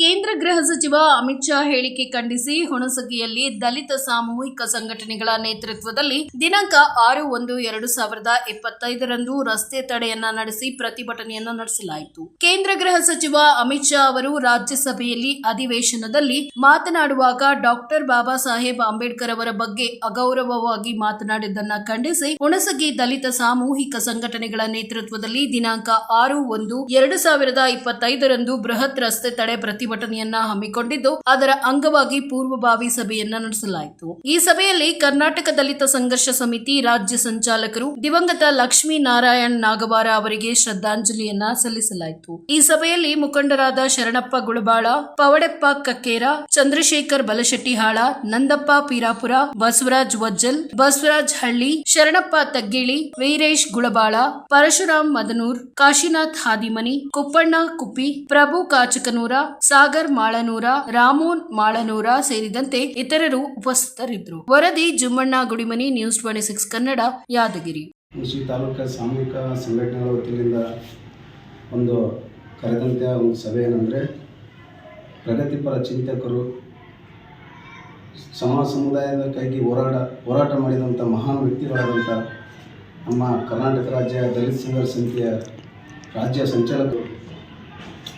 ಕೇಂದ್ರ ಗೃಹ ಸಚಿವ ಅಮಿತ್ ಶಾ ಹೇಳಿಕೆ ಖಂಡಿಸಿ ಹುಣಸಗಿಯಲ್ಲಿ ದಲಿತ ಸಾಮೂಹಿಕ ಸಂಘಟನೆಗಳ ನೇತೃತ್ವದಲ್ಲಿ ದಿನಾಂಕ ಆರು ಒಂದು ಎರಡು ಸಾವಿರದ ಇಪ್ಪತ್ತೈದರಂದು ರಸ್ತೆ ತಡೆಯನ್ನ ನಡೆಸಿ ಪ್ರತಿಭಟನೆಯನ್ನ ನಡೆಸಲಾಯಿತು. ಕೇಂದ್ರ ಗೃಹ ಸಚಿವ ಅಮಿತ್ ಶಾ ಅವರು ರಾಜ್ಯಸಭೆಯಲ್ಲಿ ಅಧಿವೇಶನದಲ್ಲಿ ಮಾತನಾಡುವಾಗ ಡಾಕ್ಟರ್ ಬಾಬಾ ಸಾಹೇಬ್ ಅಂಬೇಡ್ಕರ್ ಅವರ ಬಗ್ಗೆ ಅಗೌರವವಾಗಿ ಮಾತನಾಡಿದ್ದನ್ನ ಖಂಡಿಸಿ ಹುಣಸಗಿ ದಲಿತ ಸಾಮೂಹಿಕ ಸಂಘಟನೆಗಳ ನೇತೃತ್ವದಲ್ಲಿ ದಿನಾಂಕ ಆರು ಒಂದು ಎರಡು ಸಾವಿರದ ಇಪ್ಪತ್ತೈದರಂದು ಬೃಹತ್ ರಸ್ತೆ ತಡೆ ಪ್ರತಿಭಟನೆಯನ್ನ ಹಮ್ಮಿಕೊಂಡಿದ್ದು, ಅದರ ಅಂಗವಾಗಿ ಪೂರ್ವಭಾವಿ ಸಭೆಯನ್ನ ನಡೆಸಲಾಯಿತು. ಈ ಸಭೆಯಲ್ಲಿ ಕರ್ನಾಟಕ ದಲಿತ ಸಂಘರ್ಷ ಸಮಿತಿ ರಾಜ್ಯ ಸಂಚಾಲಕರು ದಿವಂಗತ ಲಕ್ಷ್ಮೀ ನಾರಾಯಣ್ ನಾಗವಾರ ಅವರಿಗೆ ಶ್ರದ್ಧಾಂಜಲಿಯನ್ನ ಸಲ್ಲಿಸಲಾಯಿತು. ಈ ಸಭೆಯಲ್ಲಿ ಮುಖಂಡರಾದ ಶರಣಪ್ಪ ಗುಳಬಾಳ, ಪವಡೆಪ್ಪ ಕಕ್ಕೇರ, ಚಂದ್ರಶೇಖರ್ ಬಲಶೆಟ್ಟಿಹಾಳ, ನಂದಪ್ಪ ಪೀರಾಪುರ, ಬಸವರಾಜ್ ವಜ್ಜಲ್, ಬಸವರಾಜ್ ಹಳ್ಳಿ, ಶರಣಪ್ಪ ತಗ್ಗಿಳಿ, ವೀರೇಶ್ ಗುಳಬಾಳ, ಪರಶುರಾಮ್ ಮದನೂರ್, ಕಾಶಿನಾಥ್ ಹಾದಿಮನಿ, ಕುಪ್ಪಣ್ಣ ಕುಪ್ಪಿ, ಪ್ರಭು ಕಾಚಕನೂರ ಸಾಗರ್ ಮಾಳನೂರ, ರಾಮೋನ್ ಮಾಳನೂರ ಸೇರಿದಂತೆ ಇತರರು ಉಪಸ್ಥಿತರಿದ್ದರು. ವರದಿ Jummanna Gudimani, news twenty six Kannada, Yadgiri. ಕೃಷಿ ತಾಲೂಕು ಸಾಮೂಹಿಕ ಸಂಘಟನೆಗಳ ವತಿಯಿಂದ ಒಂದು ಕರೆದಂಥ ಒಂದು ಸಭೆ ಏನಂದರೆ, ಪ್ರಗತಿಪರ ಚಿಂತಕರು, ಸಮಾಜ ಸಮುದಾಯಕ್ಕಾಗಿ ಹೋರಾಟ ಹೋರಾಟ ಮಾಡಿದಂಥ ಮಹಾನ್ ವ್ಯಕ್ತಿಗಳಾದಂಥ ನಮ್ಮ ಕರ್ನಾಟಕ ರಾಜ್ಯ ದಲಿತ ಸಂಘರ್ಷ ಸಮಿತಿಯ ರಾಜ್ಯ ಸಂಚಾಲಕರು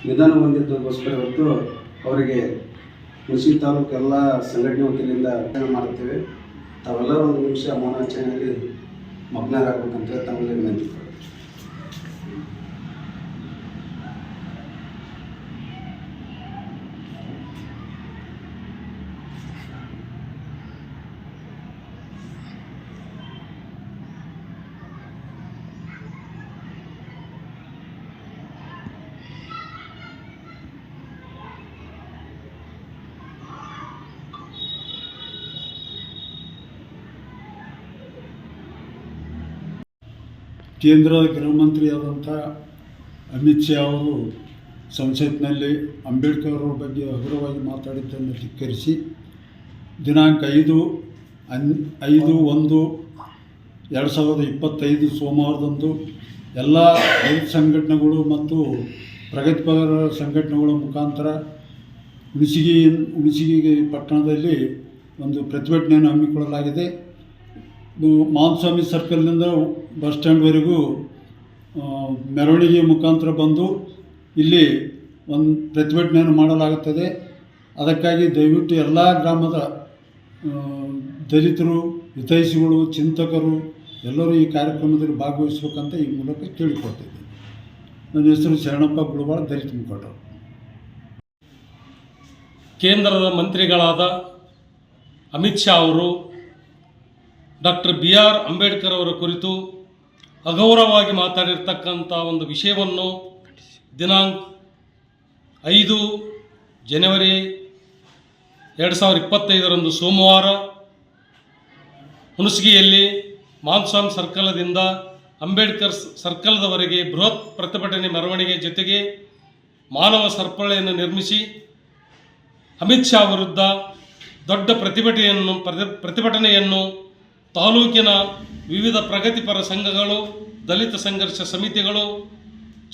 ನಿಧನ ಹೊಂದಿದ್ದಕ್ಕೋಸ್ಕರ ಇವತ್ತು ಅವರಿಗೆ ಕೃಷಿ ತಾಲೂಕು ಎಲ್ಲ ಸಂಘಟನೆ ವತಿಯಿಂದ ಮಾಡುತ್ತೇವೆ. ತಾವೆಲ್ಲರೂ ಒಂದು ನಿಮಿಷ ಮೌನಾಚರಣೆಯಲ್ಲಿ ಮಗ್ನರಾಗಬೇಕಂತ ತಮ್ಮಲ್ಲಿ ವಿನಂತಿ ಕೇಂದ್ರ ಗೃಹ ಮಂತ್ರಿಯಾದಂಥ ಅಮಿತ್ ಶಾ ಅವರು ಸಂಸತ್ನಲ್ಲಿ ಅಂಬೇಡ್ಕರ್ ಅವರ ಬಗ್ಗೆ ಹಗುರವಾಗಿ ಮಾತಾಡಿದ್ದನ್ನು ಧಿಕ್ಕರಿಸಿ, ದಿನಾಂಕ ಐದು, ಅನ್, ಐದು, ಒಂದು, ಎರಡು ಸಾವಿರದ ಇಪ್ಪತ್ತೈದು ಸೋಮವಾರದಂದು ಎಲ್ಲ ರೈತ ಸಂಘಟನೆಗಳು ಮತ್ತು ಪ್ರಗತಿಪರ ಸಂಘಟನೆಗಳ ಮುಖಾಂತರ ಹುಣಸಿಗಿ ಹುಣಸಿಗಿ ಪಟ್ಟಣದಲ್ಲಿ ಒಂದು ಪ್ರತಿಭಟನೆಯನ್ನು ಹಮ್ಮಿಕೊಳ್ಳಲಾಗಿದೆ. ಇದು ಮಾನಸ್ವಾಮಿ ಸರ್ಕಲ್ನಿಂದ ಬಸ್ ಸ್ಟ್ಯಾಂಡ್ವರೆಗೂ ಮೆರವಣಿಗೆ ಮುಖಾಂತರ ಬಂದು ಇಲ್ಲಿ ಒಂದು ಪ್ರತಿಭಟನೆಯನ್ನು ಮಾಡಲಾಗುತ್ತದೆ. ಅದಕ್ಕಾಗಿ ದಯವಿಟ್ಟು ಎಲ್ಲ ಗ್ರಾಮದ ದಲಿತರು, ಹಿತೈಷಿಗಳು, ಚಿಂತಕರು ಎಲ್ಲರೂ ಈ ಕಾರ್ಯಕ್ರಮದಲ್ಲಿ ಭಾಗವಹಿಸಬೇಕಂತ ಈ ಮೂಲಕ ಕೇಳಿಕೊಳ್ತಿದ್ದೀನಿ. ನನ್ನ ಹೆಸರು ಶರಣಪ್ಪ ಗುಳಬಾಳ ದಲಿತ ಮುಖಂಡರು ಕೇಂದ್ರದ ಮಂತ್ರಿಗಳಾದ ಅಮಿತ್ ಶಾ ಅವರು ಡಾಕ್ಟರ್ ಬಿ ಆರ್ ಅಂಬೇಡ್ಕರ್ ಅವರ ಕುರಿತು ಅಗೌರವವಾಗಿ ಮಾತಾಡಿರ್ತಕ್ಕಂಥ ಒಂದು ವಿಷಯವನ್ನು ದಿನಾಂಕ ಐದು ಜನವರಿ ಎರಡು ಸಾವಿರದ ಇಪ್ಪತ್ತೈದರಂದು ಸೋಮವಾರ ಹುಣಸಗಿಯಲ್ಲಿ ಮಾನ್ಸಾನ್ ಸರ್ಕಲದಿಂದ ಅಂಬೇಡ್ಕರ್ ಸರ್ಕಲ್ದವರೆಗೆ ಬೃಹತ್ ಪ್ರತಿಭಟನೆ ಮೆರವಣಿಗೆ ಜೊತೆಗೆ ಮಾನವ ಸರಪಳಿಯನ್ನು ನಿರ್ಮಿಸಿ ಅಮಿತ್ ಶಾ ವಿರುದ್ಧ ದೊಡ್ಡ ಪ್ರತಿಭಟನೆಯನ್ನು ಪ್ರತಿ- ಪ್ರತಿಭಟನೆಯನ್ನು ತಾಲೂಕಿನ ವಿವಿಧ ಪ್ರಗತಿಪರ ಸಂಘಗಳು, ದಲಿತ ಸಂಘರ್ಷ ಸಮಿತಿಗಳು,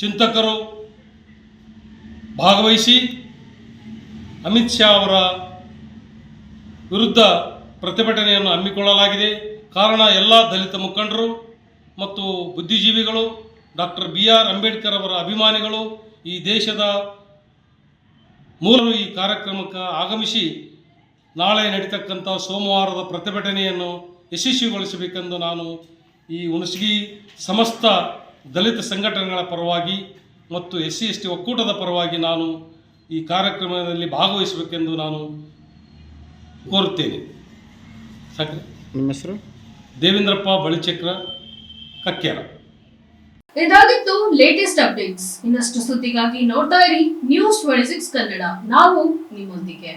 ಚಿಂತಕರು ಭಾಗವಹಿಸಿ ಅಮಿತ್ ಶಾ ಅವರ ವಿರುದ್ಧ ಪ್ರತಿಭಟನೆಯನ್ನು ಹಮ್ಮಿಕೊಳ್ಳಲಾಗಿದೆ. ಕಾರಣ ಎಲ್ಲ ದಲಿತ ಮುಖಂಡರು ಮತ್ತು ಬುದ್ಧಿಜೀವಿಗಳು, ಡಾಕ್ಟರ್ ಬಿ ಆರ್ ಅಂಬೇಡ್ಕರ್ ಅವರ ಅಭಿಮಾನಿಗಳು ಈ ದೇಶದ ಮೂಲರು ಈ ಕಾರ್ಯಕ್ರಮಕ್ಕೆ ಆಗಮಿಸಿ ನಾಳೆ ನಡೀತಕ್ಕಂಥ ಸೋಮವಾರದ ಪ್ರತಿಭಟನೆಯನ್ನು ಯಶಸ್ವಿಗೊಳಿಸಬೇಕೆಂದು ನಾನು ಈ ಹುಣಸಗಿ ಸಮಸ್ತ ದಲಿತ ಸಂಘಟನೆಗಳ ಪರವಾಗಿ ಮತ್ತು ಎಸ್ ಸಿ ಎಸ್ ಟಿ ಒಕ್ಕೂಟದ ಪರವಾಗಿ ನಾನು ಈ ಕಾರ್ಯಕ್ರಮದಲ್ಲಿ ಭಾಗವಹಿಸಬೇಕೆಂದು ನಾನು ಕೋರುತ್ತೇನೆ. ಸಾಕ್ರೆ ನಿಮ್ಮ ಹೆಸರು? ದೇವೇಂದ್ರಪ್ಪ ಬಳಿಚಕ್ರ ಕಕ್ಕೇರ ಇದಾಗಿತ್ತು ಲೇಟೆಸ್ಟ್ ಅಪ್ಡೇಟ್ಸ್ ಇನ್ನಷ್ಟು ಸುದ್ದಿಗಾಗಿ ನೋಡ್ತಾ ಇರಿ ನ್ಯೂಸ್ ಟ್ವೆಂಟಿ ಸಿಕ್ಸ್ ಕನ್ನಡ. ನಾವು ನಿಮ್ಮೊಂದಿಗೆ.